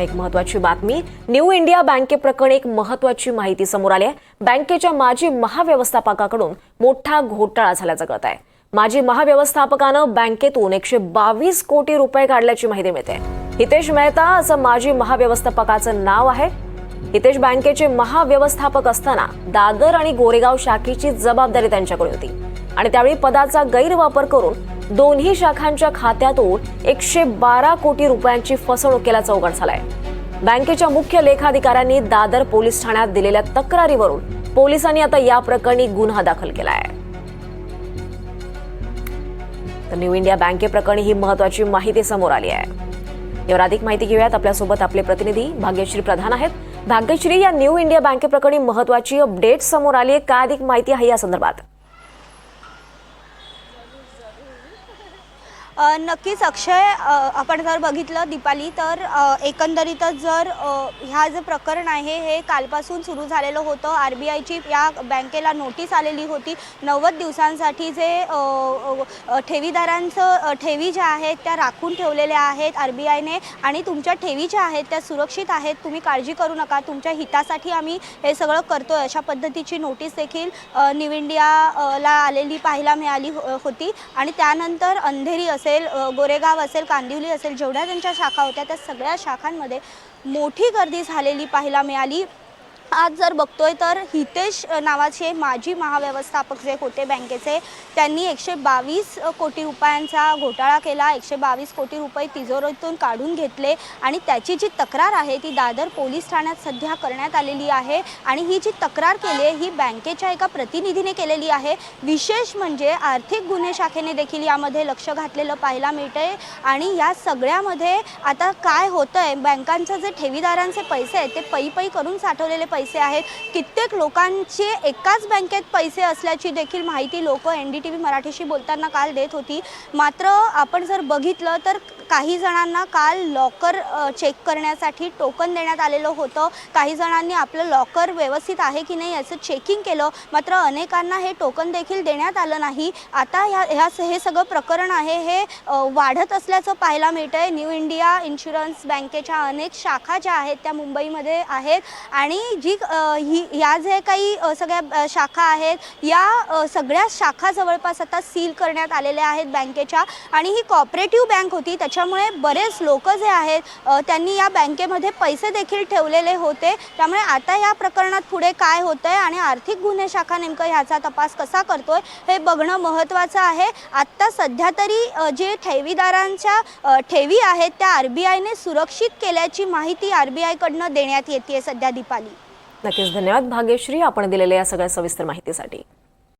एक महत्वाची बातमी. न्यू इंडिया बँकेप्रकरणी एक महत्वाची माहिती समोर आली आहे. बँकेच्या माजी महाव्यवस्थापकाकडून मोठा घोटाळा झाल्याचं कळत आहे. माजी महाव्यवस्थापकानं बँकेतून एकशे बावीस कोटी रुपये काढल्याची माहिती मिळते. हितेश मेहता असं माजी महाव्यवस्थापकाचं नाव आहे. हितेश बँकेचे महाव्यवस्थापक असताना दादर आणि गोरेगाव शाखेची जबाबदारी त्यांच्याकडे होती. आणि त्यावेळी पदाचा गैरवापर करून दोन्ही शाखांच्या खात्यातून एकशे बारा कोटी रुपयांची फसवणूक केल्याचा उघड झालाय. बँकेच्या मुख्य लेखाधिकाऱ्यांनी दादर पोलीस ठाण्यात दिलेल्या तक्रारीवरून पोलिसांनी आता या प्रकरणी गुन्हा दाखल केला आहे तर न्यू इंडिया बँकेप्रकरणी ही महत्वाची माहिती समोर आली आहे. यावर अधिक माहिती घेऊयात. आपल्यासोबत आपले प्रतिनिधी भाग्यश्री प्रधान आहेत. भाग्यश्री या न्यू इंडिया बँकेप्रकरणी महत्वाची अपडेट समोर आली आहे. काय अधिक माहिती आहे या संदर्भात? नक्कीच अक्षय आपण जर बघितलं दीपाली तर एकंदरीतच जर ह्या जे प्रकरण आहे हे कालपासून सुरू झालेलं होतं. आर बी आयची या बँकेला नोटीस आलेली होती. नव्वद दिवसांसाठी जे ठेवीदारांचं ठेवी ज्या आहेत त्या राखून ठेवलेल्या आहेत आर बी आयने. आणि तुमच्या ठेवी ज्या आहेत त्या सुरक्षित आहेत. तुम्ही काळजी करू नका. तुमच्या हितासाठी आम्ही हे सगळं करतोय. अशा पद्धतीची नोटीस देखील न्यू इंडियाला आलेली पाहायला मिळाली हो- होती. आणि त्यानंतर अंधेरी असेल असेल गोरेगाव असेल कांदिवली असेल जेवढ्या त्यांच्या शाखा होत्या त्या सगळ्या शाखांमध्ये मोठी गर्दी झालेली पाहायला मिळाली. आज जर बघतोय तर हितेश नावाचे माजी महाव्यवस्थापक जे होते बँकेचे त्यांनी एकशे बावीस कोटी रुपयांचा घोटाळा केला. एकशे बावीस कोटी रुपये तिजोरीतून काढून घेतले आणि त्याची जी तक्रार आहे ती दादर पोलीस ठाण्यात सध्या करण्यात आलेली आहे आणि ही जी तक्रार केली आहे ही बँकेच्या एका प्रतिनिधीने केलेली आहे. विशेष म्हणजे आर्थिक गुन्हे शाखेने देखील यामध्ये लक्ष घातलेलं पाहायला मिळतंय आणि या सगळ्यामध्ये आता काय होतं आहे बँकांचं जे ठेवीदारांचे पैसे आहेत ते पै पै करून साठवलेले पैसे पैसे आहेत. कित्येक लोकांचे एकाच बँकेत पैसे असल्याची देखील माहिती लोक एन डी टी व्ही मराठीशी बोलताना काल देत होती. मात्र आपण जर बघितलं तर काही जणांना काल लॉकर चेक करण्यासाठी टोकन देण्यात आलेलं होतं. काही जणांनी आपलं लॉकर व्यवस्थित आहे की नाही याचं चेकिंग केलं. मात्र अनेकांना हे टोकन देखील देण्यात आलं नाही. आता ह्या ह्या हे सगळं प्रकरण आहे हे वाढत असल्याचं पाहायला मिळतं आहे न्यू इंडिया इन्शुरन्स बँकेच्या अनेक शाखा ज्या आहेत त्या मुंबईमध्ये आहेत. आणि जी ही या जे काही सगळ्या शाखा आहेत या सगळ्या शाखा जवळपास आता सील करण्यात आलेल्या आहेत बँकेच्या आणि ही कॉपरेटिव्ह बँक होती. त्याच्यामुळे बरेच लोक जे आहेत त्यांनी या बँकेमध्ये पैसे देखील ठेवलेले होते. त्यामुळे आता या प्रकरणात पुढे काय होतं आहे आणि आर्थिक गुन्हे शाखा नेमकं ह्याचा तपास कसा करतोय हे बघणं महत्त्वाचं आहे. आत्ता सध्या तरी जे ठेवीदारांच्या ठेवी आहेत त्या आर बी आयने सुरक्षित केल्याची माहिती आर बी आयकडनं देण्यात येते सध्या दीपाली. नक्कीच धन्यवाद भाग्यश्री आपण दिलेल्या या सगळ्या सविस्तर माहितीसाठी.